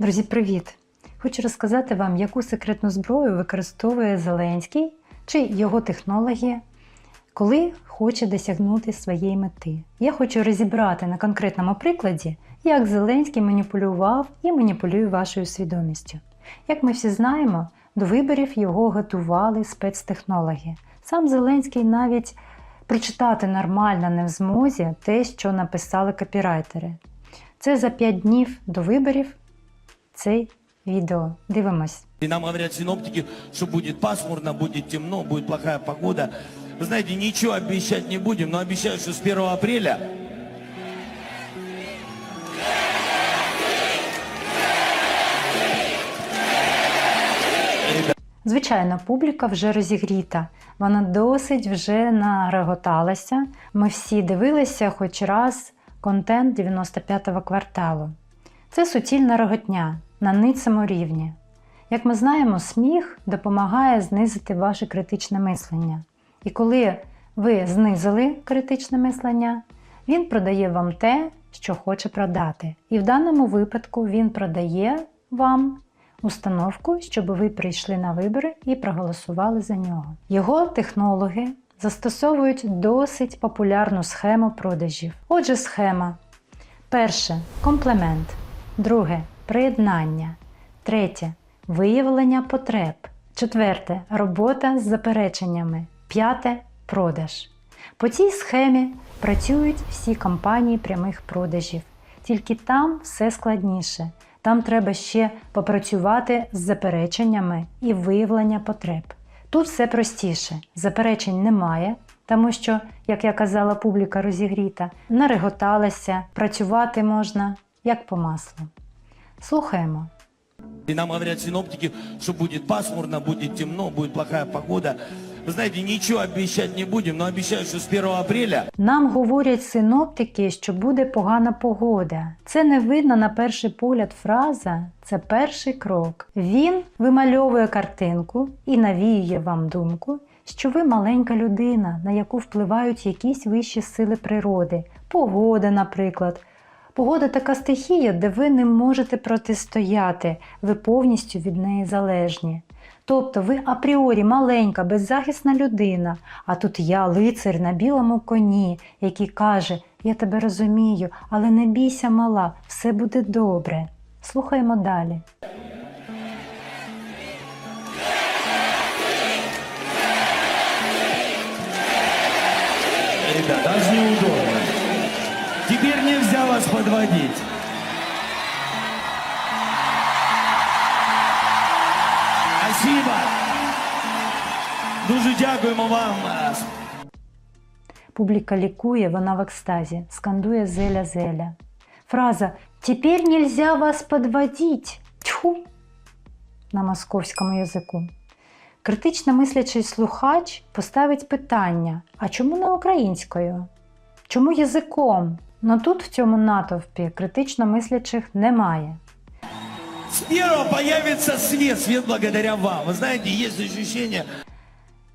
Друзі, привіт! Хочу розказати вам, яку секретну зброю використовує Зеленський чи його технологи, коли хоче досягнути своєї мети. Я хочу розібрати на конкретному прикладі, як Зеленський маніпулював і маніпулює вашою свідомістю. Як ми всі знаємо, до виборів його готували спецтехнологи. Сам Зеленський навіть прочитати нормально не в змозі те, що написали копірайтери. Це за 5 днів до виборів цей відео. Дивимось. И нам говорят синоптики, что будет пасмурно, будет темно, будет плохая погода. Вы знаете, ничего обещать не будем, но обещаю, что с 1 апреля Звичайно, публіка вже розігріта. Вона досить вже нареготалася. Ми всі дивилися хоч раз контент 95-го кварталу. Це суцільна реготня на ницьому рівні. Як ми знаємо, сміх допомагає знизити ваше критичне мислення. І коли ви знизили критичне мислення, він продає вам те, що хоче продати. І в даному випадку він продає вам установку, щоб ви прийшли на вибори і проголосували за нього. Його технологи застосовують досить популярну схему продажів. Отже, схема. Перше комплемент. Друге приєднання. Третє виявлення потреб. Четверте робота з запереченнями. П'яте продаж. По цій схемі працюють всі компанії прямих продажів. Тільки там все складніше. Там треба ще попрацювати з запереченнями і виявлення потреб. Тут все простіше, заперечень немає, тому що, як я казала, публіка розігріта, нареготалася, працювати можна як по маслу. Слухаємо. и нам говорят синоптики, что будет пасмурно, будет темно, будет плохая погода. Вы знаете, ничего обещать не будем, но обещаю, что с 1 апреля Нам говорять синоптики, що буде погана погода. Це не видно на перший погляд фраза, це перший крок. Він вимальовує картинку і навіює вам думку, що ви маленька людина, на яку впливають якісь вищі сили природи, погода, наприклад. Погода така стихія, де ви не можете протистояти, ви повністю від неї залежні. Тобто ви апріорі маленька, беззахисна людина, а тут я, лицар на білому коні, який каже: Я тебе розумію, але не бійся, мала, все буде добре. Слухаємо далі. Ребят, даже неудобно. Теперь нельзя вас подводить. Спасибо. Дуже дякуємо вам. Публіка лікує, вона в екстазі, скандує зеля зеля. Фраза «Теперь нельзя вас подводить» Тьху! на московському язику. Критично мислячий слухач поставить питання: а чому не українською? Чому язиком? Ну тут в цьому натовпі критично мислячих немає. С первого появится свет, свет благодаря вам. Вы знаете, есть ощущение,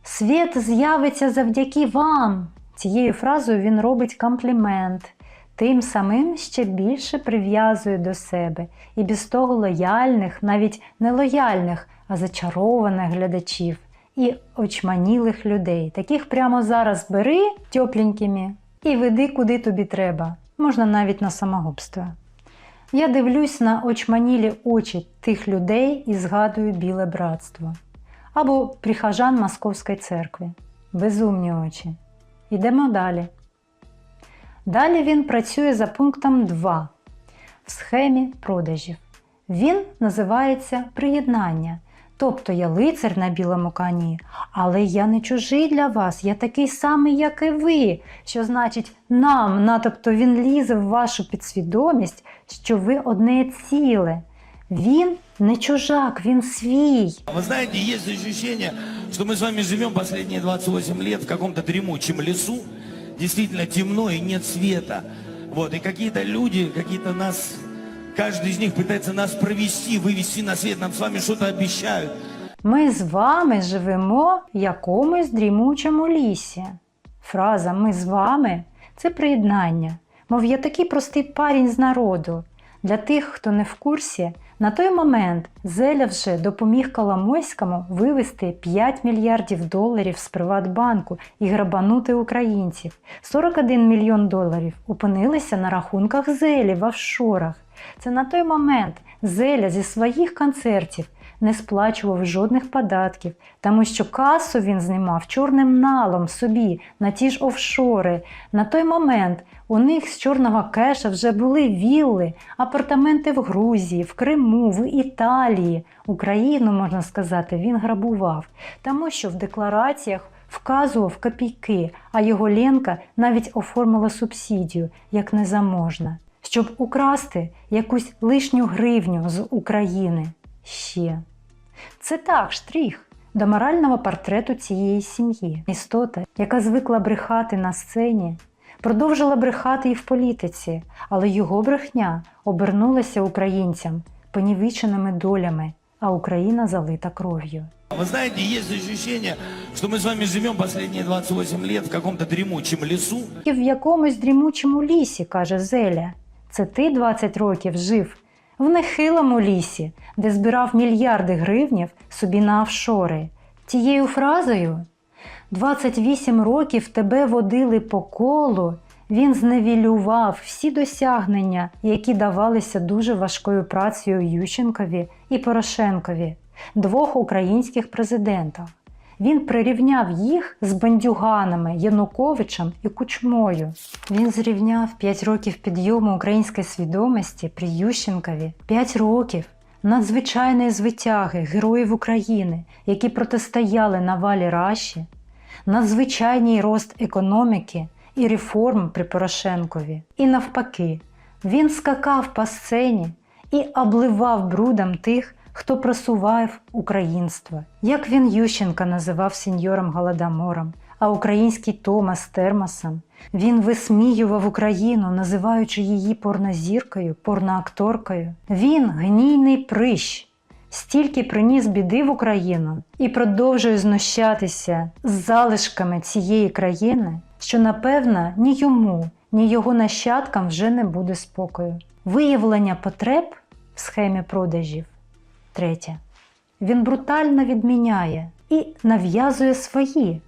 Світ з'явиться завдяки вам. Цією фразою він робить комплімент, тим самим ще більше прив'язує до себе і без того лояльних, навіть не лояльних, а зачарованих глядачів і очманілих людей. Таких прямо зараз бери тьопленькими і веди куди тобі треба. Можна навіть на самогубство. Я дивлюсь на очманілі очі тих людей і згадую біле братство або прихожан Московської церкви. Безумні очі. Йдемо далі. Далі він працює за пунктом 2 в схемі продажів. Він називається приєднання. Тобто я лицар на білому коні, але я не чужий для вас, я такий самий, як і ви. Що значить нам, на, тобто він лізе в вашу підсвідомість, що ви одне ціле. Він не чужак, він свій. вы знаете, есть ощущение, что мы с вами живем последние 28 лет в каком-то дремучем лесу. Действительно темно и нет света. Вот, и какие-то люди, какие-то нас, каждый из них пытается нас провести, вывести на свет, нам с вами что-то обещают. Ми з вами живемо в якомусь дрімучому лісі. Фраза Ми з вами це приєднання. Мов я такий простий парень з народу. Для тих, хто не в курсі, на той момент Зеля вже допоміг Коломойському вивести 5 мільярдів доларів з Приватбанку і грабанути українців. 41 мільйон доларів опинилися на рахунках Зелі в офшорах. Це на той момент Зеля зі своїх концертів не сплачував жодних податків, тому що касу він знімав чорним налом собі на ті ж офшори. На той момент у них з чорного кеша вже були вілли, апартаменти в Грузії, в Криму, в Італії. Україну, можна сказати, він грабував, тому що в деклараціях вказував копійки, а його Ленка навіть оформила субсидію як незаможна, щоб украсти якусь лишню гривню з України. Ще. Це так, штрих до морального портрету цієї сім'ї. Істота, яка звикла брехати на сцені, продовжила брехати і в політиці, але його брехня обернулася українцям понівеченими долями, а Україна залита кров'ю. Вы знаете, есть ощущение, что мы с вами живем последние 28 лет в каком-то дремучем лесу. І в якомусь дрімучому лісі, каже Зеля. Це ти 20 років жив в нехилому лісі, де збирав мільярди гривнів собі на офшори. Тією фразою 28 років тебе водили по колу. Він зневілював всі досягнення, які давалися дуже важкою працею Ющенкові і Порошенкові, двох українських президентів. Він прирівняв їх з бандюганами Януковичем і Кучмою. Він зрівняв 5 років підйому української свідомості при Ющенкові, 5 років надзвичайної звитяги героїв України, які протистояли навалі Раші, надзвичайний рост економіки і реформ при Порошенкові. І навпаки, він скакав по сцені і обливав брудом тих, хто просував українство. Як він Ющенка називав сеньором Голодомором, а український Томас Термосом. Він висміював Україну, називаючи її порнозіркою, порноакторкою. Він гнійний прищ. Стільки приніс біди в Україну і продовжує знущатися з залишками цієї країни, що напевно ні йому, ні його нащадкам вже не буде спокою. Виявлення потреб в схемі продажів. Третє. Він брутально відміняє і нав'язує свої.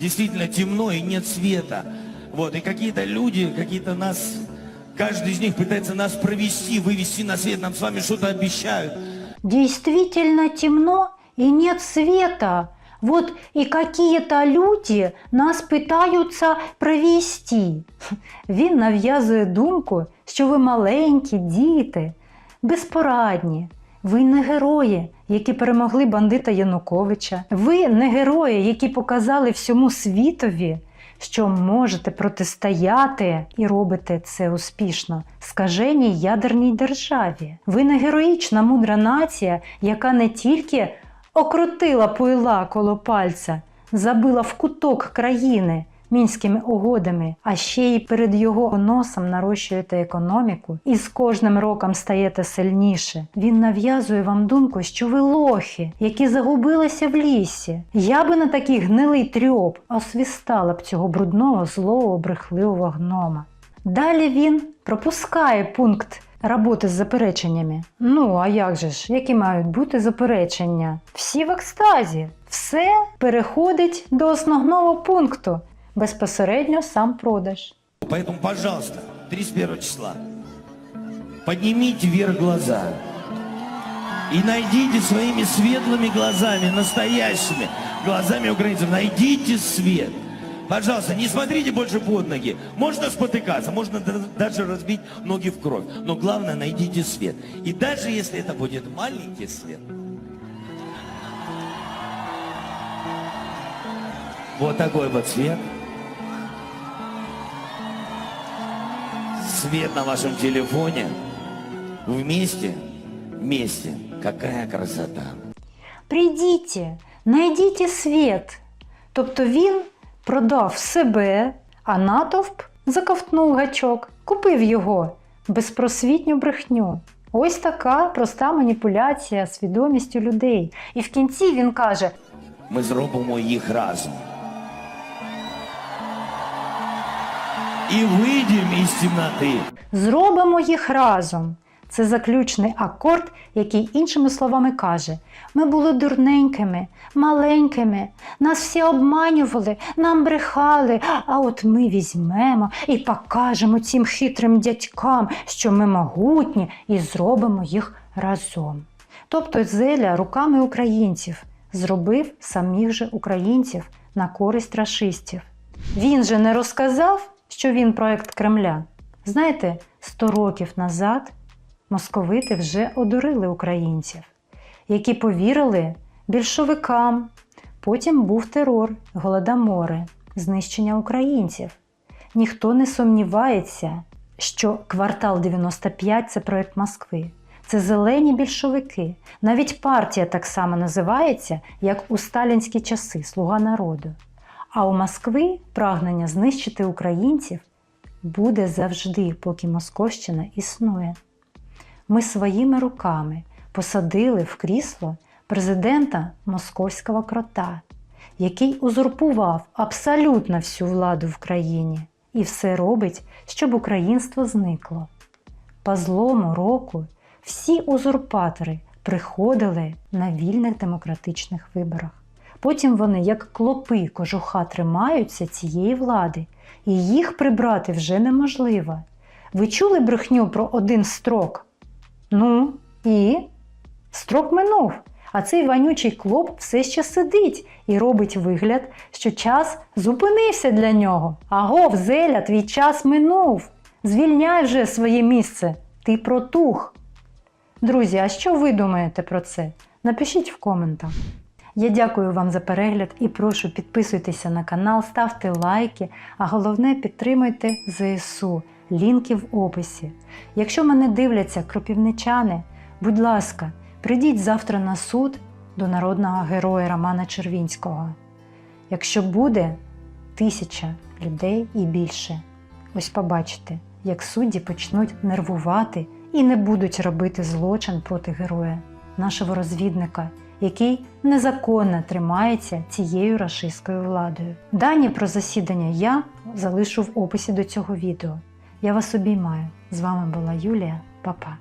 Действительно темно и нет света. Вот, и какие-то люди, какие-то нас, каждый из них пытается нас провести, вывести на свет, нам с вами что-то обещают. Действительно темно и нет света. Вот и какие-то люди нас питаються провести. Він нав'язує думку, що ви маленькі діти, безпорадні. ви не герої, які перемогли бандита Януковича. Ви не герої, які показали всьому світові, що можете протистояти і робите це успішно скаженій ядерній державі. Ви не героїчна мудра нація, яка не тільки окрутила пойла коло пальця, забила в куток країни мінськими угодами, а ще й перед його носом нарощуєте економіку і з кожним роком стаєте сильніше. Він нав'язує вам думку, що ви лохи, які загубилися в лісі. Я би на такий гнилий трьоп освістала б цього брудного, злого, брехливого гнома. Далі він пропускає пункт роботи з запереченнями. Ну, а як же ж, які мають бути заперечення? Всі в екстазі. Все переходить до основного пункту. Безпосередньо сам продаж. Поэтому, пожалуйста, 31 числа поднимите вверх глаза и найдите своими светлыми глазами, настоящими глазами украинцев, найдите свет. Пожалуйста, не смотрите больше под ноги. Можно спотыкаться, можно даже разбить ноги в кровь. Но главное, найдите свет. И даже если это будет маленький свет, вот такой вот свет, свет на вашем телефоне, вместе, вместе. Какая красота. Прийдіть, найдіть світ. Тобто він продав себе, а натовп заковтнув гачок, купив його безпросвітню брехню. Ось така проста маніпуляція свідомістю людей. І в кінці він каже: Ми зробимо їх разом. І вийдемо із темноти. зробимо їх разом. Це заключний акорд, який іншими словами каже: ми були дурненькими, маленькими, нас всі обманювали, нам брехали. А от ми візьмемо і покажемо цим хитрим дядькам, що ми могутні, і зробимо їх разом. Тобто Зеля руками українців зробив самих же українців на користь рашистів. Він же не розказав, що він проект Кремля. Знаєте, 100 років назад московити вже одурили українців, які повірили більшовикам. Потім був терор, голодомори, знищення українців. Ніхто не сумнівається, що квартал 95 це проект Москви. Це зелені більшовики. Навіть партія так само називається, як у сталінські часи Слуга народу. А у Москви прагнення знищити українців буде завжди, поки Московщина існує. Ми своїми руками посадили в крісло президента московського крота, який узурпував абсолютно всю владу в країні і все робить, щоб українство зникло. По злому року всі узурпатори приходили на вільних демократичних виборах. Потім вони, як клопи кожуха, тримаються цієї влади, і їх прибрати вже неможливо. Ви чули брехню про один строк? Ну і строк минув. А цей вонючий клоп все ще сидить і робить вигляд, що час зупинився для нього. Агов, зеля, твій час минув. Звільняй вже своє місце. Ти протух. Друзі, а що ви думаєте про це? Напишіть в коментах. Я дякую вам за перегляд і прошу підписуйтеся на канал, ставте лайки, а головне підтримуйте ЗСУ. Лінки в описі. Якщо мене дивляться кропівничани, будь ласка, прийдіть завтра на суд до народного героя Романа Червінського. Якщо буде тисяча людей і більше, ось побачите, як судді почнуть нервувати і не будуть робити злочин проти героя, нашого розвідника, який незаконно тримається цією рашистською владою. Дані про засідання я залишу в описі до цього відео. Я вас обіймаю. З вами була Юлія. Па-па.